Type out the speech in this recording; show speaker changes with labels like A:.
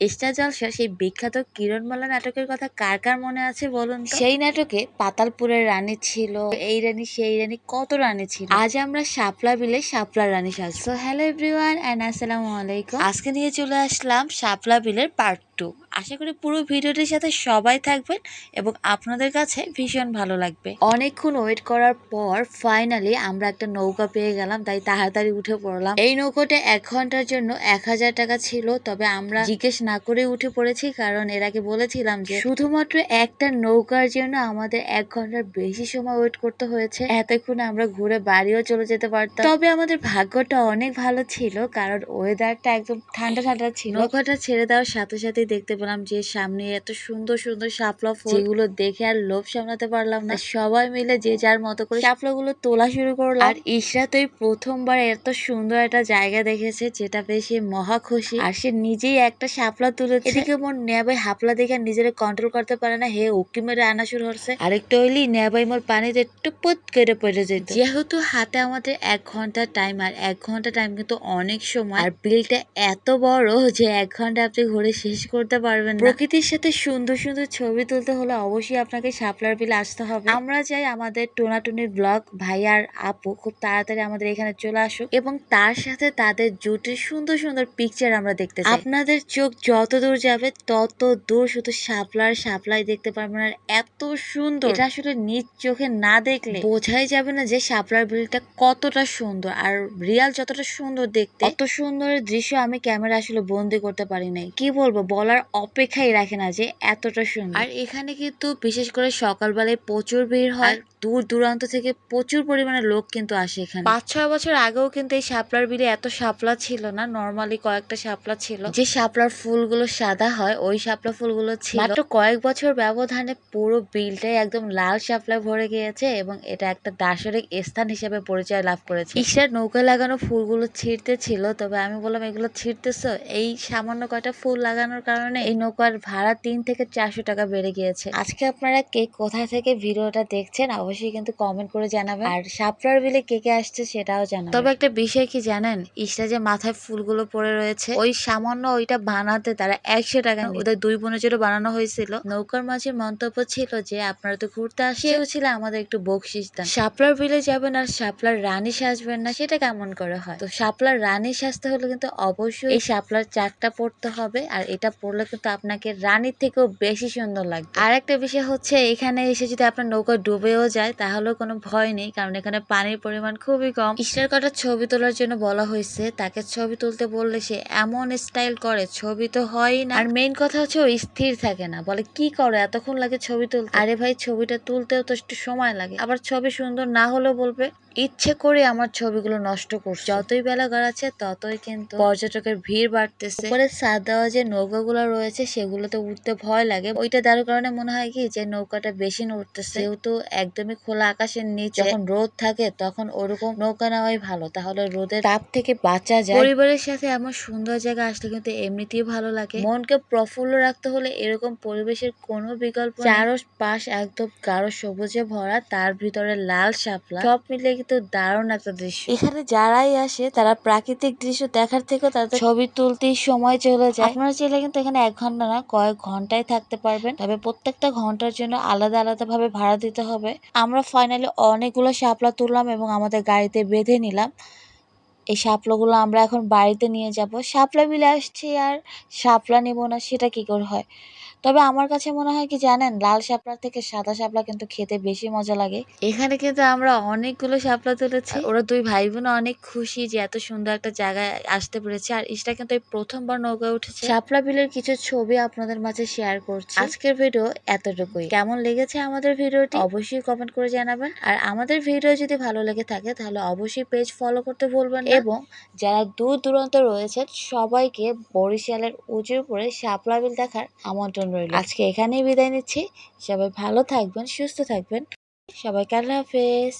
A: Star জলসা সেই বিখ্যাত কিরণমালা নাটকের কথা কার কার মনে আছে বলুন? সেই নাটকে পাতালপুরের রানী ছিল, এই রানী, সেই রানী, কত রানী ছিল। আজ আমরা শাপলা বিলে শাপলা রানী সাজছো হ্যালো এভরিওয়ান এন্ড আসসালামু আলাইকুম। আজকে নিয়ে চলে আসলাম শাপলা বিলের পার্ট টু আশা করি পুরো ভিডিওটির সাথে সবাই থাকবেন এবং আপনাদের কাছে ভীষণ ভালো লাগবে। অনেকক্ষণ ওয়েট করার পর ফাইনালি আমরা একটা নৌকা পেয়ে গেলাম, তাই তাড়াতাড়ি উঠে পড়লাম। এই নৌকাটা এক ঘণ্টার জন্য এক হাজার টাকা ছিল, তবে আমরা জিজ্ঞেস না করে উঠে পড়েছি, কারণ এর আগে বলেছিলাম যে শুধুমাত্র একটা নৌকার জন্য আমাদের এক ঘণ্টার বেশি সময় ওয়েট করতে হয়েছে। এতক্ষণ আমরা ঘুরে বাড়িও চলে যেতে পারতাম। তবে আমাদের ভাগ্যটা অনেক ভালো ছিল, কারণ ওয়েদারটা একদম ঠান্ডা ঠান্ডা ছিল। নৌকাটা ছেড়ে দেওয়ার সাথে সাথে দেখতে পেলাম যে সামনে এত সুন্দর সুন্দর শাপলা ফুল। যেগুলো দেখে আর লোভ সামলাতে পারলাম না। সবাই মিলে যে যার মতো করে শাপলা গুলো তোলা শুরু করল আর ইশরা তো প্রথমবার এত সুন্দর একটা জায়গা দেখেছে যেটা পেয়ে সে মহা খুশি। আর সে নিজেই একটা শাপলা তুলে এদিকে মোর নেবাই হাপলা দেখে নিজের কন্ট্রোল করতে পারে না। হে উকি মেরে আনা শুরু করছে। আরেকটা হইলি নেবাই মোর পানিতে একটু পত করে পড়ে যেত। যেহেতু হাতে আমাদের এক ঘণ্টা টাইম আর এক ঘণ্টা টাইম কিন্তু অনেক সময়। আর বিলটা এত বড় যে এক ঘণ্টা আপনি ঘুরে শেষ করতে পারবেন না। প্রকৃতির সাথে সুন্দর সুন্দর ছবি তুলতে হলে অবশ্যই আপনাকে শাপলার বিলে আসতে হবে। আমরা চাই আমাদের টোনাটুনির ব্লগ ভাই আর আপু খুব তাড়াতাড়ি আমাদের এখানে চলে আসুক এবং তার সাথে তাদের জুটির সুন্দর সুন্দর পিকচার আমরা দেখতে চাই। আপনাদের চোখ যত দূর যাবে তত দূর শুধু শাপলার শাপলাই দেখতে পারবেন আর এত সুন্দর। এটা আসলে নিজ চোখে না দেখলে বোঝাই যাবে না যে শাপলার বিলটা কতটা সুন্দর আর রিয়াল যতটা সুন্দর দেখতে অত সুন্দরের দৃশ্য আমি ক্যামেরা আসলে বন্দি করতে পারি নাই। কি বলব? বলার অপেক্ষাই রাখে না যে এতটা সুন্দর। আর এখানে কিন্তু বিশেষ করে সকালবেলায় প্রচুর ভিড় হয়। দূর দূরান্ত থেকে প্রচুর পরিমাণে লোক কিন্তু আসে এখানে। পাঁচ ছয় বছর আগেও কিন্তু এই শাপলার বিলে এত শাপলা ছিল না নর্মালি কয়েকটা শাপলা ছিল। যে শাপলার ফুলগুলো সাদা হয় ওই শাপলা ফুলগুলো ছিল। মাত্র কয়েক বছর ব্যবধানে পুরো বিলটাই একদম লাল শাপলায় ভরে গিয়েছে এবং এটা একটা দার্শনিক স্থান হিসেবে পরিচয় লাভ করেছে। ঈশ্বর নৌকা লাগানো ফুলগুলো ছিঁড়তে ছিল তবে আমি বললাম এগুলো ছিঁড়তেছো? এই সামান্য কয়টা ফুল লাগানোর কারণে এই নৌকার ভাড়া তিন থেকে চারশো টাকা বেড়ে গিয়েছে। আজকে আপনারা কে কোথা থেকে ভিডিওটা দেখছেন, অবশ্যই কিন্তু কমেন্ট করে জানাবেন। আর শাপলার বিলে কে কে আসছে সেটাও জানাবেন। তবে একটা বিষয় কি জানেন? ইসরা যে মাথায় ফুলগুলো পড়ে রয়েছে, ওই সামান্য ওইটা বানাতে তারা একশো টাকা ওদের দুই বোনের জন্য বানানো হয়েছিল। নৌকার মাঝে মন্তব্য ছিল যে, আপনারা তো ঘুরতে আসেও ছিল আমাদের একটু বকশিস দেন। শাপলার বিলে যাবেন আর সাপলার রানী সাজবেন না, সেটা কেমন করে হয়? তো সাপলার রানী সাজতে হলে কিন্তু অবশ্যই এই শাপলার চারটা পড়তে হবে, আর এটা পড়লে কিন্তু আপনাকে রানীর থেকেও বেশি সুন্দর লাগবে। আর একটা বিষয় হচ্ছে এখানে এসে যদি আপনার নৌকা ডুবেও যায় তাহলেও কোনো ভয় নেই কারণ এখানে পানির পরিমাণ খুবই কম। স্টার কাটার ছবি তোলার জন্য বলা হয়েছে তাকে ছবি তুলতে বললে সে এমন স্টাইল করে ছবি তো হয়ই না। আর মেইন কথা হচ্ছে ও স্থির থাকে না বলে কি করে এতক্ষণ লাগে ছবি তুলতে? আরে ভাই ছবিটা তুলতেও তো একটু সময় লাগে। আবার ছবি সুন্দর না হলেও বলবে ইচ্ছে করে আমার ছবিগুলো নষ্ট করছে। যতই বেলা গড়াচ্ছে ততই কিন্তু পর্যটকের ভিড় বাড়তেছে। উপরে ছাদ দেওয়া যে নৌকাগুলো রয়েছে সেগুলোতে উঠতে ভয় লাগে। ওইটা দেওয়ার কারণে মনে হয় কি যে নৌকাটা বেশি নড়তেছে। যেহেতু একদমই খোলা আকাশের নিচে যখন রোদ থাকে তখন ওরকম নৌকা নেওয়াই ভালো। তাহলে রোদের তাপ থেকে বাঁচা যায়। পরিবারের সাথে এমন সুন্দর জায়গা আসলে কিন্তু এমনিতেই ভালো লাগে। মনকে প্রফুল্ল রাখতে হলে এরকম পরিবেশের কোনো বিকল্প চারো পাশ একদম গাঢ় সবুজে ভরা, তার ভিতরে লাল শাপলা। সব মিলে কিন্তু দারুণ একটা দৃশ্য। এখানে যারাই আসে, তারা প্রাকৃতিক দৃশ্য দেখার থেকেও তাদের ছবি তুলতেই সময় চলে যায়। আপনারা চাইলে কিন্তু এখানে এক না কয়েক ঘন্টায় থাকতে পারবেন। তবে প্রত্যেকটা ঘণ্টার জন্য আলাদা আলাদা ভাবে ভাড়া দিতে হবে। আমরা ফাইনালি অনেকগুলো শাপলা তুললাম এবং আমাদের গাড়িতে বেঁধে নিলাম। এই শাপলাগুলো আমরা এখন বাড়িতে নিয়ে যাব। শাপলা বিলে আসছি আর শাপলা নেব না, সেটা কি করে হয়? তবে আমার কাছে মনে হয় কি জানেন লাল শাপলা থেকে সাদা শাপলা কিন্তু খেতে বেশি মজা লাগে। এখানে কিন্তু আমরা অনেকগুলো শাপলা তুলেছি। ওরা দুই ভাই বোন অনেক খুশি যে এত সুন্দর একটা জায়গায় আসতে পেরেছে। আর ইসটা কিন্তু এই প্রথমবার নৌকায় উঠেছে। শাপলা বিলের কিছু ছবি আপনাদের মাঝে শেয়ার করছি। আজকের ভিডিও এতটুকুই। কেমন লেগেছে আমাদের ভিডিওটি অবশ্যই কমেন্ট করে জানাবেন। আর আমাদের ভিডিও যদি ভালো লেগে থাকে তাহলে অবশ্যই পেজ ফলো করতে ভুলবেন এবং যারা দূর দূরান্ত রয়েছে সবাইকে বরিশালের উঁচুর উপরে শাপলা বিল দেখার আমন্ত্রণ রইল। আজকে এখানেই বিদায় নিচ্ছি। সবাই ভালো থাকবেন সুস্থ থাকবেন। সবাইকে আল্লাহ হাফেজ।